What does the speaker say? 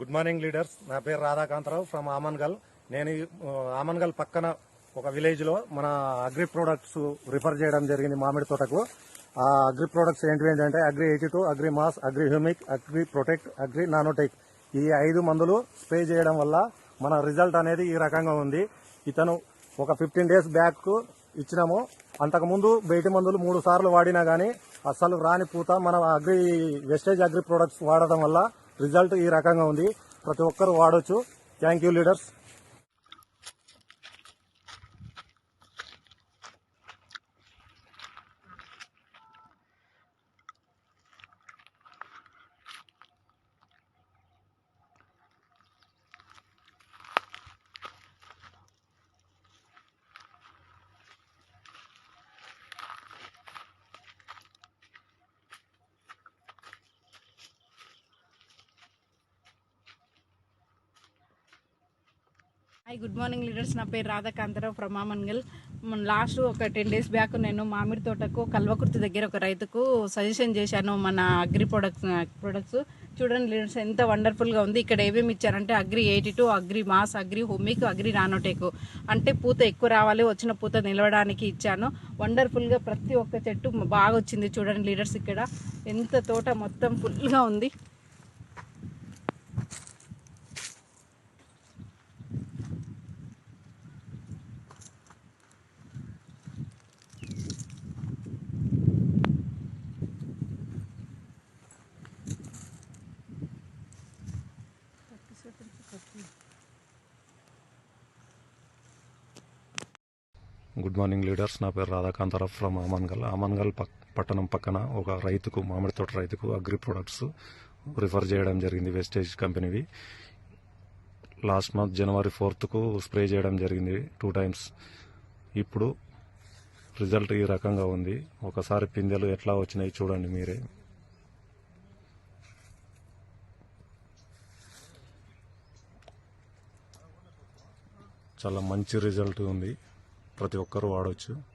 Good morning leaders నా పేరు రాధాకాంతరావు from Amangal నేను ఆమన్గల్ పక్కన ఒక విలేజ్లో మన అగ్రి ప్రొడక్ట్స్ రిఫర్ చేయడం జరిగింది మామిడి తోటకు. ఆ అగ్రి ప్రొడక్ట్స్ ఏంటి ఏంటంటే agri eighty two agri mass agri humic agri protect agri nanotech ఈ ఐదు మందులు స్ప్రే చేయడం వల్ల మన రిజల్ట్ అనేది ఈ రకంగా ఉంది. ఇతను ఒక ఫిఫ్టీన్ డేస్ బ్యాక్ ఇచ్చినాము. అంతకుముందు బయటి మందులు మూడు సార్లు వాడినా కానీ అస్సలు రాని పూత మన అగ్రి వెస్టేజ్ అగ్రి ప్రొడక్ట్స్ వాడడం వల్ల రిజల్ట్ ఈ రకంగా ఉంది. ప్రతి ఒక్కరు వాడొచ్చు. Thank you leaders. Hi good morning leaders నా పేరు రాధాకాంతరావు ఫ్రమ్ మామన్గల్ లాస్ట్ ఒక టెన్ డేస్ బ్యాక్ నేను మామిడి తోటకు కల్వకుర్తి దగ్గర ఒక రైతుకు సజెషన్ చేశాను మన అగ్రి ప్రొడక్ట్స్ ప్రొడక్ట్స్ చూడండి లీడర్స్ ఎంత వండర్ఫుల్గా ఉంది. ఇక్కడ ఏమేమి ఇచ్చారంటే agri eighty two agri mass agri humic agri nanotech అంటే పూత ఎక్కువ రావాలి వచ్చిన పూత నిలవడానికి ఇచ్చాను. వండర్ఫుల్గా ప్రతి ఒక్క చెట్టు బాగా వచ్చింది. చూడండి లీడర్స్ ఇక్కడ ఎంత తోట మొత్తం ఫుల్గా ఉంది. Good morning leaders. నా పేరు రాధాకాంతరావు ఫ్రమ్ అమన్గల్. అమన్గల్ పక్ పట్టణం పక్కన ఒక రైతుకు మామిడి తోట రైతుకు అగ్రి ప్రొడక్ట్స్ రిఫర్ చేయడం జరిగింది వెస్టేజ్ కంపెనీవి. లాస్ట్ మంత్ జనవరి ఫోర్త్కు స్ప్రే చేయడం జరిగింది టూ టైమ్స్. ఇప్పుడు రిజల్ట్ ఈ రకంగా ఉంది. ఒకసారి పిందెలు ఎట్లా వచ్చినాయి చూడండి మీరే. చాలా మంచి రిజల్ట్ ఉంది. ప్రతి ఒక్కరూ వాడవచ్చు